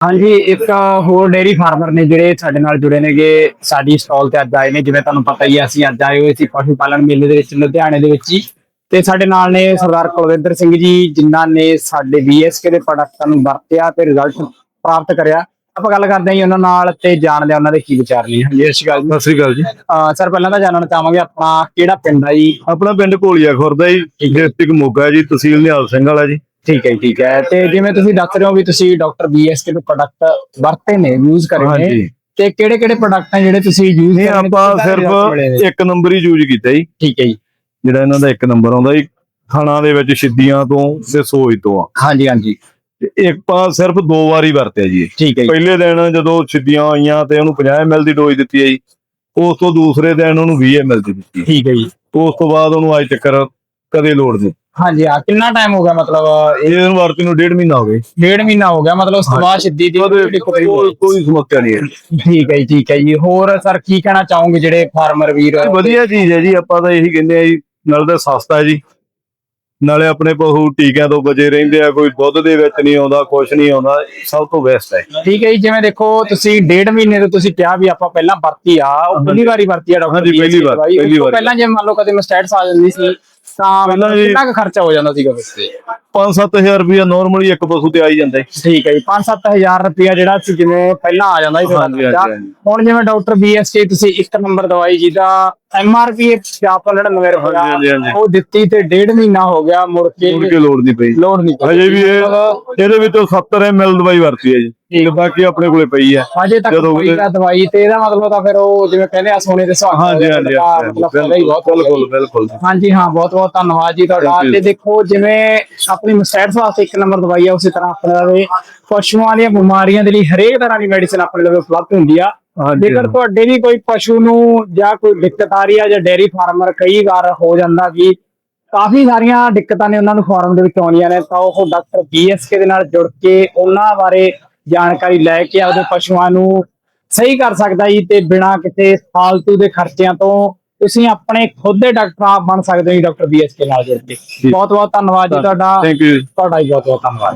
ਹਾਂਜੀ ਇੱਕ ਹੋਰ ਡੇਰੀ ਫਾਰਮਰ ਨੇ ਜਿਹੜੇ ਸਾਡੇ ਨਾਲ ਜੁੜੇ ਨੇਗੇ ਸਾਡੀ ਸਟਾਲ ਤੇ ਅੱਜ ਆਏ ਨੇ ਜਿਵੇਂ ਤੁਹਾਨੂੰ ਪਤਾ ਹੀ ਹੈ ਅਸੀਂ ਅੱਜ ਆਏ ਹੋਏ ਸੀ ਪਸ਼ੂ ਪਾਲਣ ਮੇਲੇ ਦੇ ਵਿੱਚ ਲੁਧਿਆਣੇ ਦੇ ਵਿੱਚ ਹੀ ਤੇ ਸਾਡੇ ਨਾਲ ਨੇ ਸਰਦਾਰ ਕੁਲਵਿੰਦਰ ਸਿੰਘ ਜੀ ਜਿਨ੍ਹਾਂ ਨੇ ਸਾਡੇ BSK ਦੇ ਪ੍ਰੋਡਕਟਾਂ ਨੂੰ ਵਰਤਿਆ ਤੇ ਰਿਜ਼ਲਟ ਪ੍ਰਾਪਤ ਕਰਿਆ। ਆਪਾਂ ਗੱਲ ਕਰਦੇ ਹਾਂ ਜੀ ਉਹਨਾਂ ਨਾਲ ਤੇ ਜਾਣਦੇ ਹਾਂ ਉਹਨਾਂ ਦੇ ਕੀ ਵਿਚਾਰ ਨੇ। ਹਾਂਜੀ ਸਤਿ ਸ਼੍ਰੀ ਅਕਾਲ ਸਤਿ ਸ੍ਰੀ ਅਕਾਲ ਜੀ। ਸਰ ਪਹਿਲਾਂ ਤਾਂ ਜਾਣਨਾ ਚਾਹਾਂਗੇ ਆਪਣਾ ਕਿਹੜਾ ਪਿੰਡ ਆ ਜੀ? ਆਪਣਾ ਪਿੰਡ ਕੋਲੀਆ ਖੁਰਦਾ ਜੀ। ਡਿਸਟ੍ਰਿਕਟ ਮੋਗਾ ਜੀ ਤਹਿਸੀਲ ਨਿਹਾਲ ਸਿੰਘ ਵਾਲਾ ਜੀ। ਠੀਕ ਹੈ ਜੀ, ਠੀਕ ਹੈ। ਤੇ ਜਿਵੇਂ ਤੁਸੀਂ ਦੱਸ ਰਹੇ ਹੋ ਵੀ ਤੁਸੀਂ ਡਾਕਟਰ BSK ਦੇ ਪ੍ਰੋਡਕਟ ਵਰਤੇ ਨੇ ਯੂਜ਼ ਕਰੇ ਨੇ ਹਾਂਜੀ। ਤੇ ਕਿਹੜੇ ਕਿਹੜੇ ਪ੍ਰੋਡਕਟ ਆ ਜਿਹੜੇ ਤੁਸੀਂ ਯੂਜ਼ ਨਹੀਂ ਆਪਾਂ ਸਿਰਫ ਇੱਕ ਨੰਬਰ ਹੀ ਯੂਜ਼ ਕੀਤਾ ਜੀ। ਠੀਕ ਹੈ ਜੀ। ਜਿਹੜਾ ਇਹਨਾਂ ਦਾ ਇੱਕ ਨੰਬਰ ਆਉਂਦਾ ਜੀ ਖਾਣਾ ਦੇ ਵਿੱਚ ਛਿੱਦੀਆਂ ਤੋਂ ਤੇ ਸੋਜ ਤੋਂ ਆ। ਹਾਂਜੀ ਹਾਂਜੀ। ਤੇ ਇੱਕ ਆਪਾਂ ਸਿਰਫ ਦੋ ਵਾਰੀ ਵਰਤਿਆ ਜੀ ਇਹ। ਠੀਕ ਹੈ ਜੀ। ਪਹਿਲੇ ਦਿਨ ਜਦੋਂ ਛਿੱਦੀਆਂ ਆਈਆਂ ਤੇ ਉਹਨੂੰ 50 ml ਦੀ ਡੋਜ਼ ਦਿੱਤੀ ਹੈ ਜੀ ਉਸ ਤੋਂ ਦੂਸਰੇ ਦਿਨ ਉਹਨੂੰ 20 ml ਦੀ ਦਿੱਤੀ ਠੀਕ ਹੈ ਜੀ। ਉਸ ਤੋਂ ਬਾਅਦ ਉਹਨੂੰ ਅੱਜ ਤੱਕ ਕਦੇ ਲੋੜ ਨਹੀਂ। ਹਾਂਜੀ ਆ ਕਿੰਨਾ ਟਾਈਮ ਹੋ ਗਿਆ ਮਤਲਬ ਇਹ ਇਹਨੂੰ ਵਰਤੀ ਨੂੰ ਡੇਢ ਮਹੀਨਾ ਹੋ ਗਿਆ ਜੀ। ਡੇਢ ਮਹੀਨਾ ਹੋ ਗਿਆ ਮਤਲਬ ਉਸ ਤੋਂ ਬਾਅਦ ਸਿੱਧੀ ਦੀ ਕੋਈ ਕੋਈ ਸਮੱਸਿਆ ਨਹੀਂ ਹੈ। ਠੀਕ ਹੈ ਜੀ ਠੀਕ ਹੈ ਜੀ। ਹੋਰ ਸਰ ਕੀ ਕਹਿਣਾ ਚਾਹੋਗੇ ਜਿਹੜੇ ਫਾਰਮਰ ਵੀਰ? ਵਧੀਆ ਚੀਜ਼ ਹੈ ਜੀ ਆਪਾਂ ਤਾਂ ਇਹੀ ਕਹਿੰਦੇ ਆ ਜੀ ਨਾਲੇ ਤਾਂ ਸਸਤਾ ਹੈ ਜੀ। ਨਾਲੇ ਆਪਣੇ ਪਸ਼ੂ ਟੀਕਿਆਂ ਤੋਂ ਬਚੇ ਰਹਿੰਦੇ ਆ ਕੋਈ ਦੁੱਧ ਦੇ ਵਿੱਚ ਨਹੀਂ ਆਉਂਦਾ ਕੁਛ ਨਹੀਂ ਆਉਂਦਾ ਸਭ ਤੋਂ ਬੈਸਟ ਹੈ। ਠੀਕ ਹੈ ਜੀ ਜਿਵੇਂ ਦੇਖੋ ਤੁਸੀਂ ਡੇਢ ਮਹੀਨੇ ਤੋਂ ਤੁਸੀਂ ਕਿਹਾ ਵੀ ਆਪਾਂ ਪਹਿਲਾਂ ਵਰਤੀ ਆ ਉਹ ਪਹਿਲੀ ਵਾਰੀ ਵਰਤੀ ਆ ਡਾਕਟਰ ਹਾਂਜੀ, ਪਹਿਲੀ ਵਾਰ, ਪਹਿਲੀ ਵਾਰ। ਪਹਿਲਾਂ ਜੇ ਮੰਨ ਲਓ ਕਦੇ ਮਸਟੈਟਸ ਆ ਜਾਂਦੀ ਸੀ ਤਾਂ ਕਿੰਨਾ ਕੁ ਖਰਚਾ ਹੋ ਜਾਂਦਾ ਸੀਗਾ ਤੇ 5-7000 ਰੁਪਇਆ ਨਾਰਮਲੀ ਇੱਕ ਪਸ਼ੂ ਤੇ ਆ ਹੀ ਜਾਂਦਾ ਠੀਕ ਹੈ ਜੀ 5-7000 ਰੁਪਇਆ ਜਿਹੜਾ ਸੀ ਜਿਵੇਂ ਪਹਿਲਾਂ ਆ ਜਾਂਦਾ ਸੀ। ਹੁਣ ਜਿਵੇਂ ਡਾਕਟਰ BSK ਤੁਸੀਂ ਇੱਕ ਨੰਬਰ ਦਵਾਈ ਜਿਹਦਾ MRP 499 ਹਾਂਜੀ, ਹਾਂਜੀ, ਹਾਂਜੀ। ਉਹ ਦਿੱਤੀ ਤੇ ਡੇਢ ਮਹੀਨਾ ਹੋ ਗਿਆ ਮੁੜ ਕੇ ਮੁੜ ਕੇ ਲੋੜ ਨਹੀਂ ਪਈ ਲੋੜ ਨਹੀਂ ਪਈ। ਹਜੇ ਵੀ ਇਹ ਇਹਦੇ ਵਿੱਚੋਂ 70 ml ਦਵਾਈ ਵਰਤੀ ਹੈ ਜੀ ਤੇ ਬਾਕੀ ਆਪਣੇ ਕੋਲੇ ਪਈ ਹੈ ਹਜੇ ਤੱਕ ਜਦੋਂ ਕੋਈ ਦਾ ਦਵਾਈ ਤੇ ਇਹਦਾ ਮਤਲਬ ਤਾਂ ਫਿਰ ਉਹ ਜਿਵੇਂ ਕਹਿੰਦੇ ਆ ਸੋਨੇ ਦੇ ਸੁਹਾਗੇ ਹਾਂਜੀ ਦਾ ਹਾਂਜੀ ਮਤਲਬ ਹਾਂਜੀ, ਫਾਇਦਾ ਹੀ ਬਹੁਤ ਹੋ ਗਿਆ ਬਿਲਕੁਲ। ਬਿਲਕੁਲ ਹਾਂਜੀ ਹਾਂ ਬਹੁਤ ਬਹੁਤ ਧੰਨਵਾਦ ਜੀ ਤੁਹਾਡਾ Thank you. ਤੇ ਦੇਖੋ ਜਿਵੇਂ ਆਪਣੀ ਮਸਟੈਟਸ ਵਾਸਤੇ ਇੱਕ ਨੰਬਰ ਦਵਾਈ ਆ ਉਸੇ ਤਰ੍ਹਾਂ ਆਪਣੇ ਲਵੇ ਪਸ਼ੂਆਂ ਦੀਆਂ ਬਿਮਾਰੀਆਂ ਦੇ ਲਈ ਹਰੇਕ ਤਰ੍ਹਾਂ ਦੀ ਮੈਡੀਸਿਨ ਆਪਣੇ ਲਵੇ ਉਪਲਬਧ ਹੁੰਦੀ ਆ ਹਾਂਜੀ ਜੇਕਰ ਤੁਹਾਡੇ ਵੀ ਕੋਈ ਪਸ਼ੂ ਨੂੰ ਜਾਂ ਕੋਈ ਦਿੱਕਤ ਆ ਰਹੀ ਆ ਜਾਂ ਡੇਅਰੀ ਫਾਰਮਰ ਕਈ ਵਾਰ ਹੋ ਜਾਂਦਾ ਕਿ ਕਾਫੀ ਸਾਰੀਆਂ ਦਿੱਕਤਾਂ ਨੇ ਉਹਨਾਂ ਨੂੰ ਫਾਰਮ ਦੇ ਵਿੱਚ ਆਉਂਦੀਆਂ ਨੇ ਤਾਂ ਉਹ ਡਾਕਟਰ ਬੀਐਸਕੇ ਦੇ ਨਾਲ ਜੁੜ ਕੇ ਉਹਨਾਂ ਬਾਰੇ ਜਾਣਕਾਰੀ ਲੈ ਕੇ ਆਪਦੇ ਪਸ਼ੂਆਂ ਨੂੰ ਸਹੀ ਕਰ ਸਕਦਾ ਜੀ ਤੇ ਬਿਨਾਂ ਕਿਸੇ ਫਾਲਤੂ ਦੇ ਖਰਚਿਆਂ ਤੋਂ ਤੁਸੀਂ ਆਪਣੇ ਖੁਦ ਦੇ ਡਾਕਟਰ ਆਪ ਬਣ ਸਕਦੇ ਹੋ ਜੀ ਡਾਕਟਰ ਬੀਐਸਕੇ ਨਾਲ ਜੁੜ ਕੇ। ਬਹੁਤ ਬਹੁਤ ਧੰਨਵਾਦ ਜੀ ਤੁਹਾਡਾ। ਥੈਂਕ ਯੂ ਤੁਹਾਡਾ ਹੀ ਬਹੁਤ ਬਹੁਤ ਧੰਨਵਾਦ।